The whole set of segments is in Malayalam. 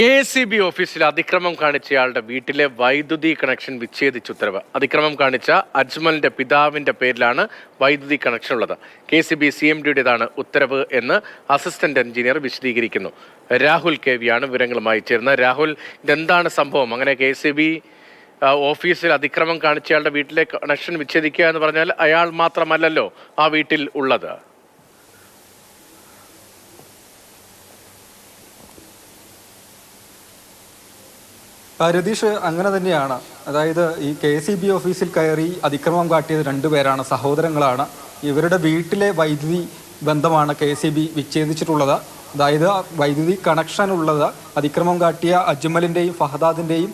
കെ സി ബി ഓഫീസിൽ അതിക്രമം കാണിച്ചയാളുടെ വീട്ടിലെ വൈദ്യുതി കണക്ഷൻ വിച്ഛേദിച്ച ഉത്തരവ്. അതിക്രമം കാണിച്ച അജ്മലിന്റെ പിതാവിന്റെ പേരിലാണ് വൈദ്യുതി കണക്ഷൻ ഉള്ളത്. K C B C M ഡിയുടേതാണ് ഉത്തരവ് എന്ന് അസിസ്റ്റന്റ് എഞ്ചിനീയർ വിശദീകരിക്കുന്നു. രാഹുൽ കെ വിയാണ് വിവരങ്ങളുമായി ചേരുന്നത്. രാഹുൽ ഇതെന്താണ് സംഭവം? അങ്ങനെ കെ സി ബി ഓഫീസിൽ അതിക്രമം കാണിച്ചയാളുടെ വീട്ടിലെ കണക്ഷൻ വിച്ഛേദിക്കുക എന്ന് പറഞ്ഞാൽ അയാൾ മാത്രമല്ലല്ലോ ആ വീട്ടിൽ ഉള്ളത്. രതീഷ് അങ്ങനെ തന്നെയാണ്. അതായത് ഈ കെ സി ബി ഓഫീസിൽ കയറി അതിക്രമം കാട്ടിയത് രണ്ടുപേരാണ് സഹോദരങ്ങളാണ്. ഇവരുടെ വീട്ടിലെ വൈദ്യുതി ബന്ധമാണ് കെ സി ബി വിച്ഛേദിച്ചിട്ടുള്ളത്. അതായത് വൈദ്യുതി കണക്ഷൻ ഉള്ളത് അതിക്രമം കാട്ടിയ അജ്മലിന്റെയും ഫഹദാദിന്റെയും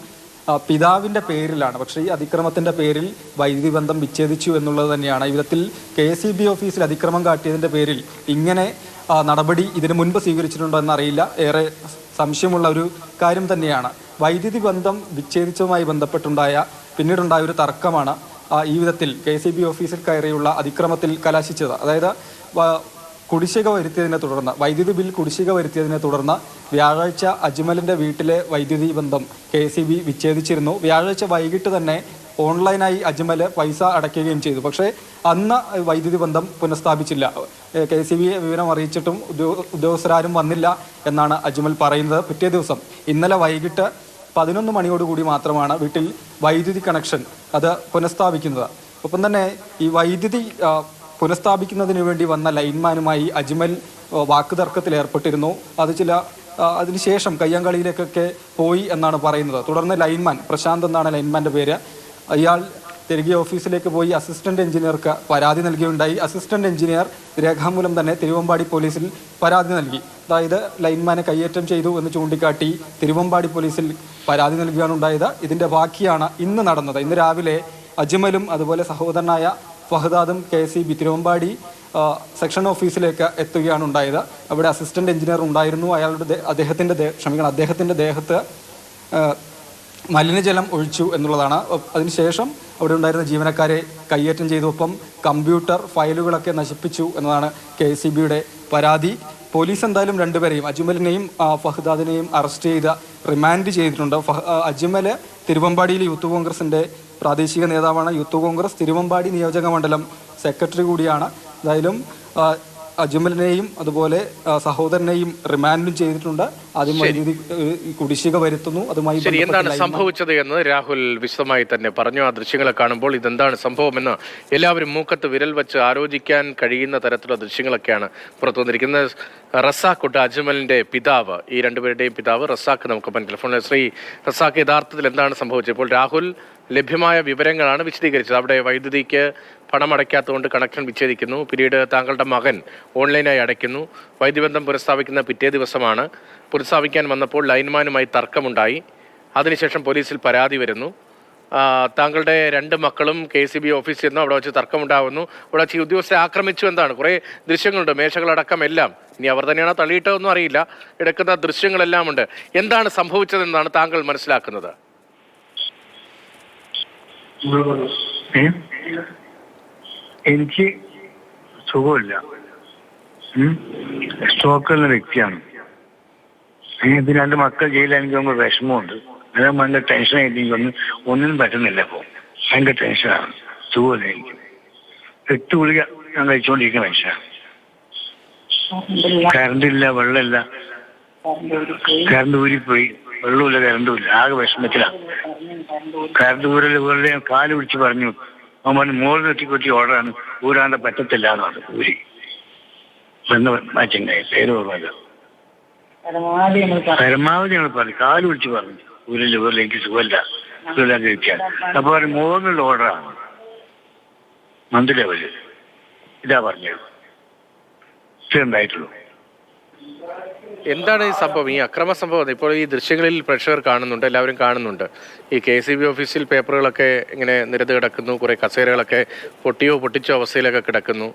പിതാവിന്റെ പേരിലാണ്. പക്ഷേ ഈ അതിക്രമത്തിന്റെ പേരിൽ വൈദ്യുതി ബന്ധം വിച്ഛേദിച്ചു എന്നുള്ളത് തന്നെയാണ്. ഇവിധത്തിൽ വിധത്തിൽ കെ സി ബി ഓഫീസിൽ അതിക്രമം കാട്ടിയതിന്റെ പേരിൽ ഇങ്ങനെ നടപടി ഇതിനു മുൻപ് സ്വീകരിച്ചിട്ടുണ്ടോ എന്നറിയില്ല. ഏറെ സംശയമുള്ള ഒരു കാര്യം തന്നെയാണ്. വൈദ്യുതി ബന്ധം വിച്ഛേദിച്ചതുമായി ബന്ധപ്പെട്ടുണ്ടായ പിന്നീടുണ്ടായ ഒരു തർക്കമാണ് ഈ വിധത്തിൽ കെ സി ബി ഓഫീസിൽ കയറിയുള്ള അതിക്രമത്തിൽ കലാശിച്ചത്. അതായത് കുടിശ്ശിക വരുത്തിയതിനെ തുടർന്ന് വൈദ്യുതി ബിൽ കുടിശ്ശിക വരുത്തിയതിനെ തുടർന്ന് വ്യാഴാഴ്ച അജ്മലിന്റെ വീട്ടിലെ വൈദ്യുതി ബന്ധം കെ സി ബി വിച്ഛേദിച്ചിരുന്നു. വ്യാഴാഴ്ച വൈകിട്ട് തന്നെ ഓൺലൈനായി അജ്മൽ പൈസ അടയ്ക്കുകയും ചെയ്തു. പക്ഷേ അന്ന് വൈദ്യുതി ബന്ധം പുനഃസ്ഥാപിച്ചില്ല. കെ സി ബി വിവരം അറിയിച്ചിട്ടും ഉദ്യോഗസ്ഥരാരും വന്നില്ല എന്നാണ് അജ്മൽ പറയുന്നത്. പിറ്റേ ദിവസം ഇന്നലെ വൈകിട്ട് പതിനൊന്ന് മണിയോടുകൂടി മാത്രമാണ് വീട്ടിൽ വൈദ്യുതി കണക്ഷൻ അത് പുനഃസ്ഥാപിക്കുന്നത്. ഒപ്പം തന്നെ ഈ വൈദ്യുതി പുനഃസ്ഥാപിക്കുന്നതിന് വേണ്ടി വന്ന ലൈൻമാനുമായി അജ്മൽ വാക്ക് വാക്കുതർക്കത്തിൽ ഏർപ്പെട്ടിരുന്നു. അത് ചില അതിനുശേഷം കയ്യാങ്കളിയിലേക്കൊക്കെ പോയി എന്നാണ് പറയുന്നത്. തുടർന്ന് ലൈൻമാൻ പ്രശാന്ത് എന്നാണ് ലൈൻമാന്റെ പേര്. അയാൾ തിരികെ ഓഫീസിലേക്ക് പോയി അസിസ്റ്റന്റ് എഞ്ചിനീയർക്ക് പരാതി നൽകിയുണ്ടായി. അസിസ്റ്റന്റ് എഞ്ചിനീയർ രേഖാമൂലം തന്നെ തിരുവമ്പാടി പോലീസിൽ പരാതി നൽകി. അതായത് ലൈൻമാനെ കയ്യേറ്റം ചെയ്തു എന്ന് ചൂണ്ടിക്കാട്ടി തിരുവമ്പാടി പോലീസിൽ പരാതി നൽകുകയാണ് ഉണ്ടായത്. ഇതിന്റെ ബാക്കിയാണ് ഇന്ന് നടന്നത്. ഇന്ന് രാവിലെ അജ്മലും അതുപോലെ സഹോദരനായ ഫഹദാദും K C B Thiruvambadi section ഓഫീസിലേക്ക് എത്തുകയാണ് ഉണ്ടായത്. അവിടെ അസിസ്റ്റന്റ് എഞ്ചിനീയർ ഉണ്ടായിരുന്നു. അയാളുടെ അദ്ദേഹത്തിന്റെ ക്ഷമിക്കണം അദ്ദേഹത്തിന്റെ ദേഹത്ത് മലിനജലം ഒഴിച്ചു എന്നുള്ളതാണ്. അതിനുശേഷം അവിടെ ഉണ്ടായിരുന്ന ജീവനക്കാരെ കയ്യേറ്റം ചെയ്തു. ഒപ്പം കമ്പ്യൂട്ടർ ഫയലുകളൊക്കെ നശിപ്പിച്ചു എന്നതാണ് കെ സി ബിയുടെ പരാതി. പോലീസ് എന്തായാലും രണ്ടുപേരെയും അജ്മലിനെയും ഫഹദാദിനെയും അറസ്റ്റ് ചെയ്ത് റിമാൻഡ് ചെയ്തിട്ടുണ്ട്. അജ്മൽ തിരുവമ്പാടിയിൽ യൂത്ത് കോൺഗ്രസിന്റെ പ്രാദേശിക നേതാവാണ്. യൂത്ത് കോൺഗ്രസ് തിരുവമ്പാടി നിയോജക മണ്ഡലം സെക്രട്ടറി കൂടിയാണ്. എന്തായാലും അജ്മലിനെയും അതുപോലെ സഹോദരനെയും റിമാൻഡും ചെയ്തിട്ടുണ്ട്. ആദ്യം വൈദ്യുതി കുടിശ്ശിക വരുത്തുന്നു. അതുമായി ശരി എന്താണ് സംഭവിച്ചത് എന്ന് രാഹുൽ വിശദമായി തന്നെ പറഞ്ഞു. ആ ദൃശ്യങ്ങളെ കാണുമ്പോൾ ഇതെന്താണ് സംഭവമെന്ന് എല്ലാവരും മൂക്കത്ത് വിരൽ വെച്ച് ആലോചിക്കാൻ കഴിയുന്ന തരത്തിലുള്ള ദൃശ്യങ്ങളൊക്കെയാണ് പുറത്തു വന്നിരിക്കുന്നത്. റസാഖുട്ട് അജ്മലിന്റെ പിതാവ് ഈ രണ്ടുപേരുടെയും പിതാവ് റസാഖ് നമുക്ക് ടെലിഫോണിൽ ശ്രീ റസാഖ് യഥാർത്ഥത്തിൽ എന്താണ് സംഭവിച്ചത്? ഇപ്പോൾ രാഹുൽ ലഭ്യമായ വിവരങ്ങളാണ് വിശദീകരിച്ചത്. അവിടെ വൈദ്യുതിക്ക് പണം അടയ്ക്കാത്തതുകൊണ്ട് കണക്ഷൻ വിച്ഛേദിക്കുന്നു. പിന്നീട് താങ്കളുടെ മകൻ ഓൺലൈനായി അടയ്ക്കുന്നു. വൈദ്യുബന്ധം പുനഃസ്ഥാപിക്കുന്ന പിറ്റേ ദിവസമാണ്. പുനഃസ്ഥാപിക്കാൻ വന്നപ്പോൾ ലൈൻമാനുമായി തർക്കമുണ്ടായി. അതിനുശേഷം പോലീസിൽ പരാതി വരുന്നു. താങ്കളുടെ രണ്ട് മക്കളും കെ സി ബി ഓഫീസിൽ നിന്നും അവിടെ വെച്ച് തർക്കമുണ്ടാകുന്നു അവിടെ വെച്ച് ഉദ്യോഗസ്ഥരെ ആക്രമിച്ചു എന്നാണ്. കുറേ ദൃശ്യങ്ങളുണ്ട് മേശകളടക്കം എല്ലാം. ഇനി അവർ തന്നെയാണോ തള്ളിയിട്ടതെന്നും അറിയില്ല. എടുക്കുന്ന ദൃശ്യങ്ങളെല്ലാം ഉണ്ട്. എന്താണ് സംഭവിച്ചതെന്നാണ് താങ്കൾ മനസ്സിലാക്കുന്നത്? എനിക്ക് സുഖമില്ല. സ്ട്രോക്ക് ഉള്ള വ്യക്തിയാണ്. ഇത് രണ്ട് മക്കൾ ജയിലിൽ എനിക്ക് ഭയങ്കര വിഷമമുണ്ട്. അത് ടെൻഷൻ ആയിട്ട് എനിക്ക് ഒന്നും ഒന്നിനും പറ്റുന്നില്ല ഇപ്പോൾ ഭയങ്കര ടെൻഷനാണ് സുഖമില്ല എനിക്ക്. എട്ട് ഗുളിക ഞാൻ കഴിച്ചുകൊണ്ടിരിക്കുന്ന മനുഷ്യനാണ് കറണ്ട് ഇല്ല വെള്ളമില്ല. കറണ്ട് ഊരിപ്പോയി. വെള്ളമില്ല കരണ്ടുമില്ല ആകെ വിഷമത്തിലാണ് കരണ്ട് ഊരൽ വെറുതെ കാൽ പിടിച്ച് പറഞ്ഞു. അവൻ മോളിൽ നെറ്റി കൊത്തി ഓടാണ് ഊരാണ്ട് പറ്റത്തില്ല എന്നാണ് ഊരി. എന്ന് മാറ്റുണ്ടായി പേര് പറഞ്ഞത് പരമാവധി ഞങ്ങൾ പറഞ്ഞു. കാൽ പിടിച്ച് പറഞ്ഞു. ഊരൽ വെറുതെ എനിക്ക് സുഖമില്ല സുഖമില്ല കഴിക്കാൻ. അപ്പൊ പറഞ്ഞു മോളിലുള്ള ഓർഡറാണ് മന്ത്രി ലെവൽ ഇതാ പറഞ്ഞത്. ഇത്രേ ഉണ്ടായിട്ടുള്ളൂ. എന്താണ് ഈ സംഭവം? ഈ അക്രമ സംഭവം ഇപ്പോൾ ഈ ദൃശ്യങ്ങളിൽ പ്രേക്ഷകർ കാണുന്നുണ്ട് എല്ലാവരും കാണുന്നുണ്ട്. ഈ കെ സി ബി ഓഫീസിൽ പേപ്പറുകളൊക്കെ ഇങ്ങനെ നിരത് കിടക്കുന്നു കുറെ കസേരകളൊക്കെ പൊട്ടിയോ പൊട്ടിച്ചോ അവസ്ഥയിലൊക്കെ കിടക്കുന്നു.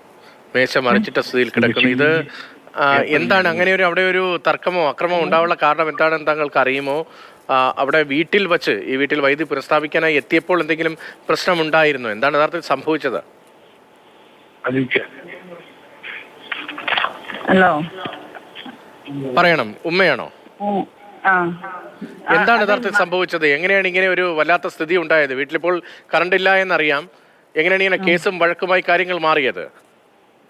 മേശ മറിച്ചിട്ട സ്ഥിതിയിൽ കിടക്കുന്നു. ഇത് എന്താണ് അങ്ങനെ ഒരു അവിടെ ഒരു തർക്കമോ അക്രമമോ ഉണ്ടാവാനുള്ള കാരണം എന്താണെന്ന് താങ്കൾക്ക് അറിയുമോ? അവിടെ വീട്ടിൽ വച്ച് ഈ വീട്ടിൽ വൈദ്യുതി പുനഃസ്ഥാപിക്കാനായി എത്തിയപ്പോൾ എന്തെങ്കിലും പ്രശ്നം പ്രശ്നമുണ്ടായിരുന്നോ? എന്താണ് യഥാർത്ഥത്തിൽ സംഭവിച്ചത്? ഹലോ. പറയണം. ഉമ്മയാണോ? എന്താണ് യഥാർത്ഥത്തിൽ സംഭവിച്ചത്? എങ്ങനെയാണ് ഇങ്ങനെ ഒരു വല്ലാത്ത സ്ഥിതി ഉണ്ടായത്? വീട്ടിലിപ്പോൾ കറണ്ട് ഇല്ല എന്നറിയാം. എങ്ങനെയാണ് ഇങ്ങനെ കേസും വഴക്കുമായി കാര്യങ്ങൾ മാറിയത്?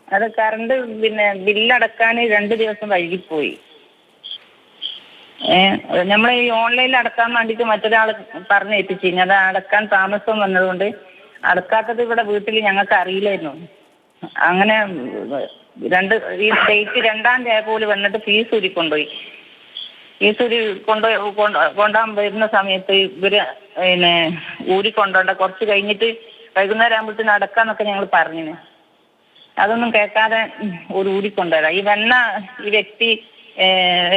അത് കറണ്ട് പിന്നെ ബില്ലടക്കാൻ രണ്ട് ദിവസം വൈകിപ്പോയി ഏഹ് നമ്മൾ ഈ ഓൺലൈനിൽ അടക്കാൻ വേണ്ടിയിട്ട് മറ്റൊരാൾ പറഞ്ഞു ഏൽപ്പിച്ചു അത് അടക്കാൻ താമസം വന്നതുകൊണ്ട് അടക്കാത്തത് ഇവിടെ വീട്ടിൽ ഞങ്ങൾക്ക് അറിയില്ലായിരുന്നു. അങ്ങനെ രണ്ട് ഈ ഡേറ്റ് രണ്ടാം തീയതി പോലെ വന്നിട്ട് ഫീസ് ഊരി കൊണ്ടുപോയി. ഫീസ് ഊരി കൊണ്ട് കൊണ്ടുപോകാൻ വരുന്ന സമയത്ത് ഇവർ പിന്നെ ഊരി കൊണ്ടോണ്ട. കുറച്ച് കഴിഞ്ഞിട്ട് വൈകുന്നേരം ആകുമ്പോഴത്തേന് അടക്കാന്നൊക്കെ ഞങ്ങൾ പറഞ്ഞു അതൊന്നും കേൾക്കാതെ ഒരു ഊരി കൊണ്ടുവരാം. ഈ വന്ന ഈ വ്യക്തി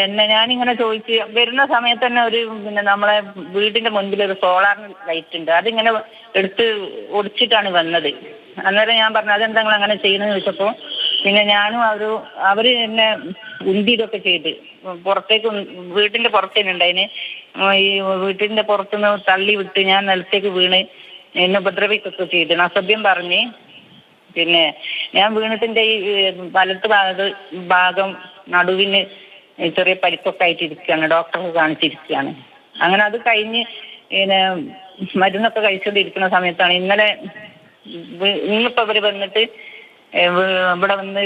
എന്നെ ഞാനിങ്ങനെ ചോദിച്ച് വരുന്ന സമയത്ത് തന്നെ ഒരു പിന്നെ നമ്മളെ വീടിന്റെ മുൻപിൽ ഒരു സോളാർ ലൈറ്റ് ഉണ്ട്. അതിങ്ങനെ എടുത്ത് ഒടിച്ചിട്ടാണ് വന്നത്. അന്നേരം ഞാൻ പറഞ്ഞു അതെന്താ നിങ്ങൾ അങ്ങനെ ചെയ്യുന്നത് ചോദിച്ചപ്പോൾ പിന്നെ ഞാനും അവർ അവർ എന്നെ ഉന്തിയിടൊക്കെ ചെയ്ത്. പുറത്തേക്ക് വീട്ടിന്റെ പുറത്തേന് ഉണ്ടായിന്. ഈ വീട്ടിന്റെ പുറത്തുനിന്ന് തള്ളി വിട്ട് ഞാൻ നിലത്തേക്ക് വീണ് എന്നെ ഉപദ്രവിക്കൊക്കെ ചെയ്ത് അസഭ്യം പറഞ്ഞ്. പിന്നെ ഞാൻ വീണത്തിന്റെ ഈ വലത്ത് ഭാഗത്ത് ഭാഗം നടുവിന് ചെറിയ പരിക്കൊക്കെ ആയിട്ട് ഇരിക്കുകയാണ് ഡോക്ടറെ കാണിച്ചിരിക്കുകയാണ്. അങ്ങനെ അത് കഴിഞ്ഞ് പിന്നെ മരുന്നൊക്കെ കഴിച്ചുകൊണ്ടിരിക്കുന്ന സമയത്താണ് ഇന്നലെ ഇന്നിപ്പോ ഇവർ വന്നിട്ട് ഇവിടെ വന്ന്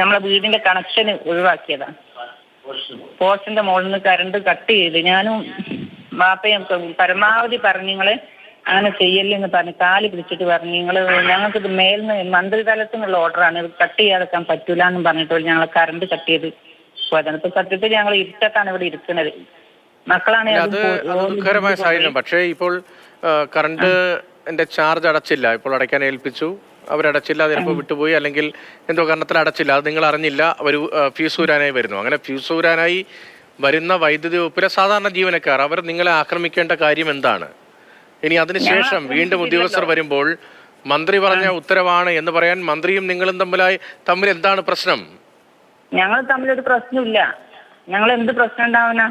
നമ്മളെ വീടിന്റെ കണക്ഷൻ ഒഴിവാക്കിയതാണ് പോസ്റ്റിന്റെ മുകളിൽ നിന്ന് കറണ്ട് കട്ട് ചെയ്ത് ഞാനും വാപ്പയും ഒക്കെ പരമാവധി പറഞ്ഞു നിങ്ങൾ അങ്ങനെ ചെയ്യല്ലെന്ന് പറഞ്ഞ് കാൽ പിടിച്ചിട്ട് പറഞ്ഞു നിങ്ങൾ ഞങ്ങൾക്ക് ഇത് മേൽന്ന് മന്ത്രിതലത്തിൽ നിന്നുള്ള ഓർഡറാണ് ഇത് കട്ട് ചെയ്യാതെക്കാൻ പറ്റൂല എന്നും പറഞ്ഞിട്ട് ഞങ്ങൾ കറണ്ട് കട്ട് ചെയ്ത് പോയതാണ്. ഇപ്പൊ സത്യത്തിൽ ഞങ്ങൾ ഇരുട്ടത്താണ് ഇവിടെ ഇരിക്കുന്നത്. മക്കളാണ് അത് ദുഃഖകരമായ സാഹചര്യം. പക്ഷേ ഇപ്പോൾ കറണ്ട് ചാർജ് അടച്ചില്ല. ഇപ്പോൾ അടയ്ക്കാൻ ഏൽപ്പിച്ചു. അവരടച്ചില്ല ചിലപ്പോൾ വിട്ടുപോയി അല്ലെങ്കിൽ എന്തോ കാരണത്തിൽ അടച്ചില്ല. അത് നിങ്ങൾ അറിഞ്ഞില്ല അവർ ഫ്യൂസ് ഊരാനായി വരുന്നു. അങ്ങനെ ഫ്യൂസ് ഊരാനായി വരുന്ന വൈദ്യുതി വകുപ്പിലെ സാധാരണ ജീവനക്കാർ അവർ നിങ്ങളെ ആക്രമിക്കേണ്ട കാര്യം എന്താണ്? ഇനി അതിനുശേഷം വീണ്ടും ഉദ്യോഗസ്ഥർ വരുമ്പോൾ മന്ത്രി പറഞ്ഞ ഉത്തരവാണ് എന്ന് പറയാൻ മന്ത്രിയും നിങ്ങളും തമ്മിലായി തമ്മിൽ എന്താണ് പ്രശ്നം? ഞങ്ങൾ തമ്മിലൊരു പ്രശ്നമില്ല. ഞങ്ങൾ എന്ത് പ്രശ്നം ഉണ്ടാവുന്ന?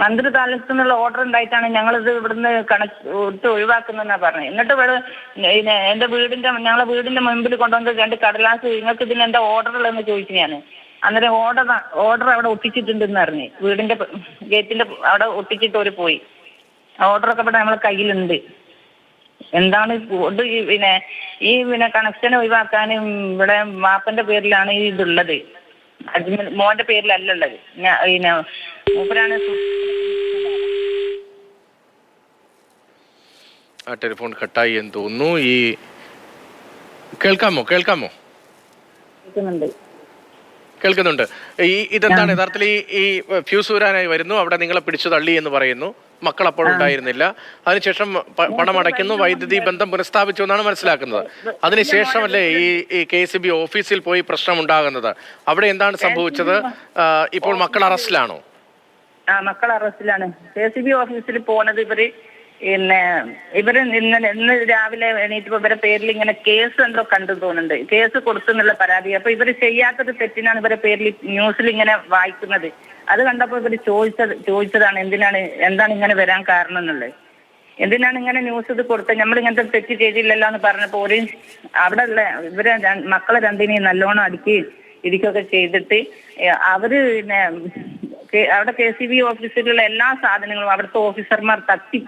മന്ത്രി താലത്ത് നിന്നുള്ള ഓർഡർ ഉണ്ടായിട്ടാണ് ഞങ്ങളിത് ഇവിടുന്ന് കണക്ട് എടുത്ത് ഒഴിവാക്കുന്നതെന്നാ പറഞ്ഞത്. എന്നിട്ട് ഇവിടെ എന്റെ വീടിന്റെ ഞങ്ങളെ വീടിന്റെ മുമ്പിൽ കൊണ്ടുവന്ന് രണ്ട് കടലാസ് നിങ്ങൾക്ക് ഇതിന് എന്താ ഓർഡർ ഉള്ളതെന്ന് ചോദിച്ചു ഞാൻ അന്നേരം ഓർഡർ ഓർഡർ അവിടെ ഒട്ടിച്ചിട്ടുണ്ടെന്ന് പറഞ്ഞു. വീടിന്റെ ഗേറ്റിന്റെ അവിടെ ഒട്ടിച്ചിട്ട് ഒരു പോയി. ഓർഡറൊക്കെ ഇവിടെ നമ്മളെ കയ്യിലുണ്ട്. എന്താണ് ഇത് പിന്നെ ഈ പിന്നെ കണക്ഷൻ ഒഴിവാക്കാനും ഇവിടെ മാപ്പന്റെ പേരിലാണ് ഈ ഇതുള്ളത് അജ്മൽ മോന്റെ പേരിലല്ല ഉള്ളത്. ഞാ- പിന്നെ മൂപ്പരാണ് ആ ടെലിഫോൺ കട്ടായി എന്ന് തോന്നുന്നു. ഈ കേൾക്കാമോ? കേൾക്കാമോ? കേൾക്കുന്നുണ്ട്. കേൾക്കുന്നുണ്ട്. ഈ ഇതെന്താണ്? യഥാർത്ഥത്തിൽ ഈ ഈ ഫ്യൂസ് ഊരാനായി വരുന്നു. അവിടെ നിങ്ങളെ പിടിച്ചു തള്ളി എന്ന് പറയുന്നു. മക്കൾ അപ്പോൾ ഉണ്ടായിരുന്നില്ല. അതിനുശേഷം പ- പണം അടയ്ക്കുന്നു വൈദ്യുതി ബന്ധം പുനഃസ്ഥാപിച്ചു എന്നാണ് മനസ്സിലാക്കുന്നത്. അതിനുശേഷമല്ലേ ഈ ഈ കെ സി ബി ഓഫീസിൽ പോയി പ്രശ്നം ഉണ്ടാകുന്നത് അവിടെ എന്താണ് സംഭവിച്ചത്? ഇപ്പോൾ മക്കൾ അറസ്റ്റിലാണോ? ആ മക്കൾ അറസ്റ്റിലാണ്. കെ സി ബി ഓഫീസിൽ പോണത് ഇവർ പിന്നെ ഇവർ ഇന്നലെ ഇന്ന് രാവിലെ എണീറ്റപ്പോ ഇവരെ പേരിൽ ഇങ്ങനെ കേസ് എന്തോ കണ്ടു തോന്നുന്നുണ്ട്. കേസ് കൊടുത്തു എന്നുള്ള പരാതി. അപ്പൊ ഇവർ ചെയ്യാത്തൊരു തെറ്റിനാണ് ഇവരെ പേരിൽ ന്യൂസിൽ ഇങ്ങനെ വായിക്കുന്നത്. അത് കണ്ടപ്പോ ഇവർ ചോദിച്ചത് ചോദിച്ചതാണ് എന്തിനാണ് എന്താണ് ഇങ്ങനെ വരാൻ കാരണം എന്നുള്ളത്. എന്തിനാണ് ഇങ്ങനെ ന്യൂസ് ഇത് കൊടുത്തത്? നമ്മൾ ഇങ്ങനത്തെ തെറ്റ് ചെയ്തില്ലല്ലോ എന്ന് പറഞ്ഞപ്പോ ഒരു അവിടെ ഉള്ള ഇവരെ മക്കളെ രണ്ടിനെയും നല്ലോണം അടുക്കുകയും ഇരിക്കുകയൊക്കെ ചെയ്തിട്ട് അവർ പിന്നെ അവിടെ കെ സി ബി ഓഫീസിലുള്ള എല്ലാ സാധനങ്ങളും അവിടുത്തെ ഓഫീസർമാർ തട്ടി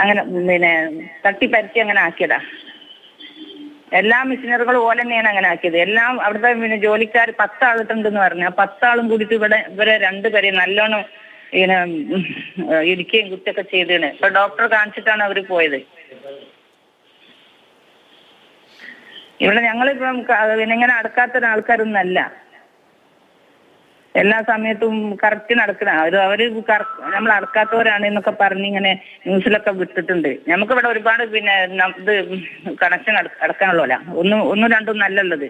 അങ്ങനെ പിന്നെ തട്ടിപ്പരത്തി അങ്ങനെ ആക്കിയതാ. എല്ലാ മിഷനറികളും ഓല തന്നെയാണ് അങ്ങനെ ആക്കിയത്. എല്ലാം അവിടുത്തെ പിന്നെ ജോലിക്കാർ പത്താളിട്ടുണ്ടെന്ന് പറഞ്ഞു. ആ പത്താളും കൂടിയിട്ട് ഇവിടെ ഇവരെ രണ്ടുപേരെ നല്ലോണം ഇങ്ങനെ ഇരിക്കുകയും കുറ്റൊക്കെ ചെയ്തേണ് ഇപ്പൊ ഡോക്ടറെ കാണിച്ചിട്ടാണ് അവർ പോയത്. ഇവിടെ ഞങ്ങളിപ്പം പിന്നെ ഇങ്ങനെ അടക്കാത്ത ആൾക്കാരൊന്നും അല്ല. എല്ലാ സമയത്തും കറക്റ്റ് നടക്കുന്ന അവർ അവർ നമ്മൾ അടക്കാത്തവരാണ് എന്നൊക്കെ പറഞ്ഞ് ഇങ്ങനെ ന്യൂസിലൊക്കെ വിട്ടിട്ടുണ്ട്. നമുക്ക് ഇവിടെ ഒരുപാട് പിന്നെ ഇത് കണക്ഷൻ അടക്കാനുള്ളതല്ല ഒന്നും ഒന്നും രണ്ടും നല്ലുള്ളത്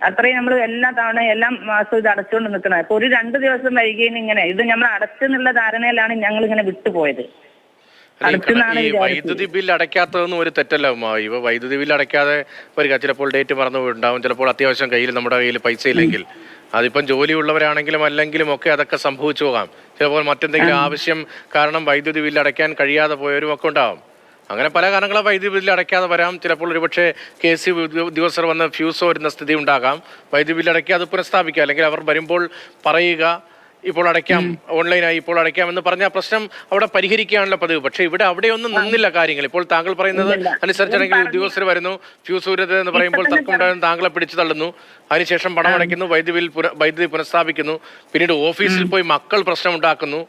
അത്രയും നമ്മൾ എല്ലാ തവണ എല്ലാ മാസവും ഇത് അടച്ചുകൊണ്ട് നിൽക്കണം ഇപ്പൊ ഒരു രണ്ട് ദിവസം വൈകിയും ഇങ്ങനെ ഇത് നമ്മൾ അടച്ചെന്നുള്ള ധാരണയിലാണ് ഞങ്ങൾ ഇങ്ങനെ വിട്ടുപോയത്. വൈദ്യുതി ബിൽ അടയ്ക്കാത്തതൊന്നും ഒരു തെറ്റല്ല ഇവ വൈദ്യുതി ബിൽ അടയ്ക്കാതെ വരിക ചിലപ്പോൾ ഡേറ്റ് മറന്നു പോയിട്ടുണ്ടാവും ചിലപ്പോൾ അത്യാവശ്യം കയ്യിൽ നമ്മുടെ കയ്യിൽ പൈസ ഇല്ലെങ്കിൽ. അതിപ്പം ജോലിയുള്ളവരാണെങ്കിലും അല്ലെങ്കിലും ഒക്കെ അതൊക്കെ സംഭവിച്ചു പോകാം. ചിലപ്പോൾ മറ്റെന്തെങ്കിലും ആവശ്യം കാരണം വൈദ്യുതി ബില്ല് അടയ്ക്കാൻ കഴിയാതെ പോയവരും ഒക്കെ ഉണ്ടാവും. അങ്ങനെ പല കാരണങ്ങളും വൈദ്യുതി ബില്ല് അടയ്ക്കാതെ വരാം. ചിലപ്പോൾ ഒരുപക്ഷെ കെ സി ഉദ്യോഗസ്ഥർ വന്ന് ഫ്യൂസ് വരുന്ന സ്ഥിതി ഉണ്ടാകാം. വൈദ്യുതി ബില്ല് അടയ്ക്കുക അത് പുനഃസ്ഥാപിക്കുക. അല്ലെങ്കിൽ അവർ വരുമ്പോൾ പറയുക ഇപ്പോൾ അടയ്ക്കാം ഓൺലൈനായി ഇപ്പോൾ അടയ്ക്കാം എന്ന് പറഞ്ഞ പ്രശ്നം അവിടെ പരിഹരിക്കുകയാണല്ലോ പതിവ്. പക്ഷെ ഇവിടെ അവിടെയൊന്നും നിന്നില്ല കാര്യങ്ങൾ. ഇപ്പോൾ താങ്കൾ പറയുന്നത്. അനുസരിച്ചാണെങ്കിൽ ഉദ്യോഗസ്ഥർ വരുന്നു ഫ്യൂസ് ഊരത് എന്ന് പറയുമ്പോൾ തർക്കമുണ്ടാകുന്ന താങ്കളെ പിടിച്ചു തള്ളുന്നു. അതിനുശേഷം പണം അടയ്ക്കുന്നു വൈദ്യുതി ബിൽ വൈദ്യുതി പുനഃസ്ഥാപിക്കുന്നു. പിന്നീട് ഓഫീസിൽ പോയി മക്കൾ പ്രശ്നം ഉണ്ടാക്കുന്നു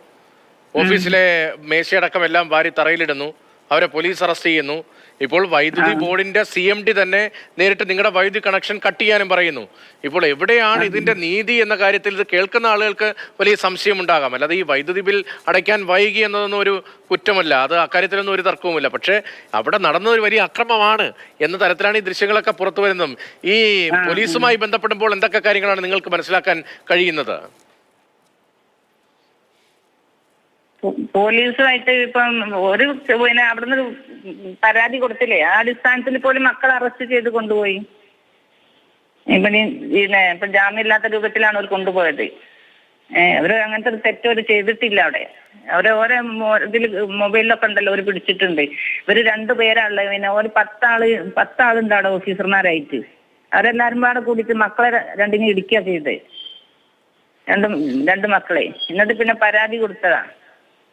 ഓഫീസിലെ മേശയടക്കം എല്ലാം വാരി തറയിലിടുന്നു. അവരെ പോലീസ് അറസ്റ്റ് ചെയ്യുന്നു. ഇപ്പോൾ വൈദ്യുതി ബോർഡിന്റെ സി എം ഡി തന്നെ നേരിട്ട് നിങ്ങളുടെ വൈദ്യുതി കണക്ഷൻ കട്ട് ചെയ്യാനും പറയുന്നു. ഇപ്പോൾ എവിടെയാണ് ഇതിന്റെ നീതി എന്ന കാര്യത്തിൽ ഇത് കേൾക്കുന്ന ആളുകൾക്ക് വലിയ സംശയം ഉണ്ടാകാം. അല്ലാതെ ഈ വൈദ്യുതി ബിൽ അടയ്ക്കാൻ വൈകി എന്നതൊന്നും ഒരു കുറ്റമല്ല. അത് അക്കാര്യത്തിലൊന്നും ഒരു തർക്കവുമില്ല. പക്ഷേ അവിടെ നടന്ന ഒരു വലിയ അക്രമമാണ് എന്ന തരത്തിലാണ് ഈ ദൃശ്യങ്ങളൊക്കെ പുറത്തു വരുന്നതും. ഈ പോലീസുമായി ബന്ധപ്പെടുമ്പോൾ എന്തൊക്കെ കാര്യങ്ങളാണ് നിങ്ങൾക്ക് മനസ്സിലാക്കാൻ കഴിയുന്നത്? പോലീസുമായിട്ട് ഇപ്പം ഒരു പിന്നെ അവിടുന്ന് പരാതി കൊടുത്തില്ലേ? ആ അടിസ്ഥാനത്തിൽ പോലും മക്കളെ അറസ്റ്റ് ചെയ്ത് കൊണ്ടുപോയി. ഇപ്പം പിന്നെ ഇപ്പം ജാമ്യമില്ലാത്ത രൂപത്തിലാണ് അവർ കൊണ്ടുപോയത്. അവർ അങ്ങനത്തെ ഒരു തെറ്റ് അവർ ചെയ്തിട്ടില്ല അവിടെ. അവരെ ഓരോ ഇതിൽ മൊബൈലിലൊക്കെ ഉണ്ടല്ലോ അവർ പിടിച്ചിട്ടുണ്ട്. ഇവർ രണ്ടു പേരാണല്ലോ പിന്നെ ഒരു പത്താൾ പത്താളുണ്ട് അവിടെ ഓഫീസർമാരായിട്ട്. അവരെല്ലാരും പാടെ കൂടിയിട്ട് മക്കളെ രണ്ടിനെ ഇടിക്കുക ചെയ്തത് രണ്ടും രണ്ട് മക്കളെ. എന്നിട്ട് പിന്നെ പരാതി കൊടുത്തതാ.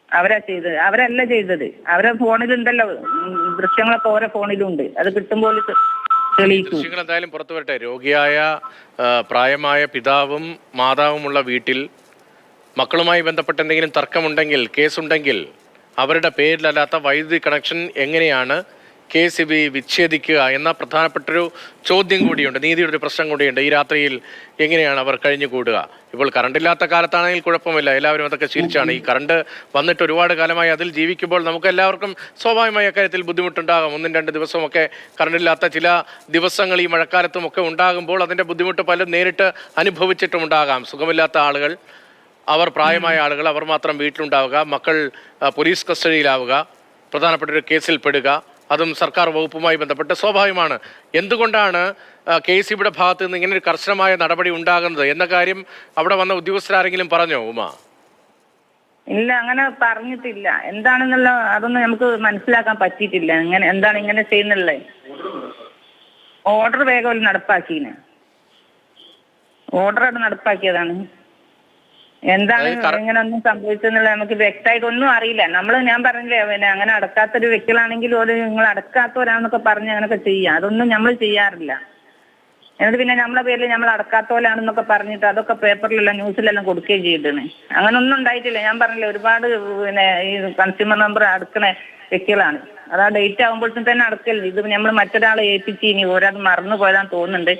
അവരാ ചെയ്തത്. അവരല്ല ചെയ്തത്. അവരെ ഫോണിലുണ്ടല്ലോ. ദൃശ്യങ്ങളൊക്കെ ഓരോ ഫോണിലുണ്ട്. അത് കിട്ടുമ്പോൾ ദൃശ്യങ്ങൾ എന്തായാലും പുറത്തു വരട്ടെ. രോഗിയായ പ്രായമായ പിതാവും മാതാവുമുള്ള വീട്ടിൽ മക്കളുമായി ബന്ധപ്പെട്ട് എന്തെങ്കിലും തർക്കമുണ്ടെങ്കിൽ കേസുണ്ടെങ്കിൽ അവരുടെ പേരിലല്ലാത്ത വൈദ്യുതി കണക്ഷൻ എങ്ങനെയാണ് കെ സി ബി വിച്ഛേദിക്കുക എന്ന പ്രധാനപ്പെട്ടൊരു ചോദ്യം കൂടിയുണ്ട്. നീതിയുടെ ഒരു പ്രശ്നം കൂടിയുണ്ട്. ഈ രാത്രിയിൽ എങ്ങനെയാണ് അവർ കഴിഞ്ഞു കൂടുക ഇപ്പോൾ കറണ്ടില്ലാത്ത കാലത്താണെങ്കിൽ കുഴപ്പമില്ല. എല്ലാവരും അതൊക്കെ ശീലിച്ചാണ്. ഈ കറണ്ട് വന്നിട്ട് ഒരുപാട് കാലമായി അതിൽ ജീവിക്കുമ്പോൾ നമുക്ക് എല്ലാവർക്കും സ്വാഭാവികമായി അക്കാര്യത്തിൽ ബുദ്ധിമുട്ടുണ്ടാകും. ഒന്നും രണ്ട് ദിവസമൊക്കെ കറണ്ടില്ലാത്ത ചില ദിവസങ്ങൾ ഈ മഴക്കാലത്തും ഒക്കെ ഉണ്ടാകുമ്പോൾ അതിന്റെ ബുദ്ധിമുട്ട് പലരും നേരിട്ട് അനുഭവിച്ചിട്ടുമുണ്ടാകാം സുഖമില്ലാത്ത ആളുകൾ അവർ പ്രായമായ ആളുകൾ അവർ മാത്രം വീട്ടിലുണ്ടാവുക മക്കൾ പോലീസ് കസ്റ്റഡിയിലാവുക പ്രധാനപ്പെട്ട ഒരു കേസിൽ പെടുക അതും സർക്കാർ വകുപ്പുമായി ബന്ധപ്പെട്ട് സ്വാഭാവികമാണ്. എന്തുകൊണ്ടാണ് കെ സി ബിയുടെ ഭാഗത്ത് നിന്ന് ഇങ്ങനെ ഒരു കർശനമായ നടപടി ഉണ്ടാകുന്നത് എന്ന കാര്യം അവിടെ വന്ന ഉദ്യോഗസ്ഥരാരെങ്കിലും പറഞ്ഞോ ഉമ? ഇല്ല അങ്ങനെ പറഞ്ഞിട്ടില്ല. എന്താണെന്നുള്ള അതൊന്നും നമുക്ക് മനസ്സിലാക്കാൻ പറ്റിയിട്ടില്ല. ഇങ്ങനെ എന്താണ് ഇങ്ങനെ ചെയ്യുന്നുള്ളത്? ഓർഡർ വേഗം നടപ്പാക്കീന് ഓർഡർ നടപ്പാക്കിയതാണ്. എന്താണ് ഇങ്ങനെ ഒന്നും സംഭവിച്ചെന്നുള്ളത് നമുക്ക് വ്യക്തമായിട്ട് ഒന്നും അറിയില്ല. നമ്മൾ ഞാൻ പറഞ്ഞില്ലേ പിന്നെ അങ്ങനെ അടക്കാത്ത അടക്കാത്തൊരു വ്യക്തികളാണെങ്കിൽ ഒരു നിങ്ങൾ അടക്കാത്ത അടക്കാത്തവരാണെന്നൊക്കെ പറഞ്ഞ് അങ്ങനെയൊക്കെ ചെയ്യാം. അതൊന്നും നമ്മൾ ചെയ്യാറില്ല. എന്നിട്ട് പിന്നെ നമ്മളെ പേരിൽ നമ്മൾ അടക്കാത്തോലാണെന്നൊക്കെ പറഞ്ഞിട്ട് അതൊക്കെ പേപ്പറിലെല്ലാം ന്യൂസിലെല്ലാം കൊടുക്കുകയും ചെയ്തിട്ടുണ്ട് അങ്ങനെ ഒന്നും ഉണ്ടായിട്ടില്ല. ഞാൻ പറഞ്ഞില്ല ഒരുപാട് പിന്നെ ഈ കൺസ്യൂമർ നമ്പർ അടക്കണ വ്യക്തികളാണ്. അത് ആ ഡേറ്റ് ആകുമ്പോഴത്തേക്കും തന്നെ അടക്കല്ലേ ഇത് നമ്മൾ മറ്റൊരാളെ ഏൽപ്പിച്ച് ഇനി ഓരോ മറന്നു പോയതാന്ന് തോന്നുന്നുണ്ട്.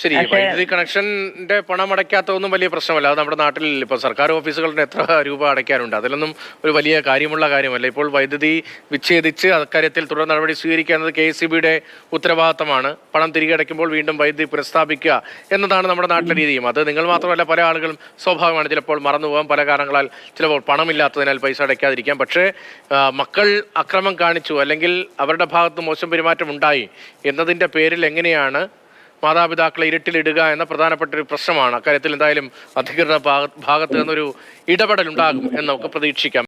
ശരി വൈദ്യുതി കണക്ഷന്റെ പണം അടയ്ക്കാത്തതൊന്നും വലിയ പ്രശ്നമല്ല. അത് നമ്മുടെ നാട്ടിൽ ഇപ്പോൾ സർക്കാർ ഓഫീസുകളുടെ എത്ര രൂപ അടയ്ക്കാനുണ്ട്. അതിലൊന്നും ഒരു വലിയ കാര്യമുള്ള കാര്യമല്ല. ഇപ്പോൾ വൈദ്യുതി വിച്ഛേദിച്ച് അക്കാര്യത്തിൽ തുടർ നടപടി സ്വീകരിക്കുന്നത് കെ എസ് സി ബിയുടെ ഉത്തരവാദിത്തമാണ്. പണം തിരികെ അടയ്ക്കുമ്പോൾ വീണ്ടും വൈദ്യുതി പുനഃസ്ഥാപിക്കുക എന്നതാണ് നമ്മുടെ നാട്ടിലെ രീതിയും. അത് നിങ്ങൾ മാത്രമല്ല പല ആളുകളും സ്വാഭാവികമാണ് ചിലപ്പോൾ മറന്നു പോകാൻ പല കാരണങ്ങളാൽ. ചിലപ്പോൾ പണമില്ലാത്തതിനാൽ പൈസ അടയ്ക്കാതിരിക്കാം. പക്ഷേ മക്കൾ അക്രമം കാണിച്ചു അല്ലെങ്കിൽ അവരുടെ ഭാഗത്ത് മോശം പെരുമാറ്റം ഉണ്ടായി എന്നതിന്റെ പേരിൽ എങ്ങനെയാണ് മാതാപിതാക്കളെ ഇരുട്ടിലിടുക എന്ന പ്രധാനപ്പെട്ട ഒരു പ്രശ്നമാണ്. അക്കാര്യത്തിൽ എന്തായാലും അധികൃത ഭാഗ- ഭാഗത്ത് നിന്നൊരു ഇടപെടൽ ഉണ്ടാകും എന്ന് നമുക്ക് പ്രതീക്ഷിക്കാം.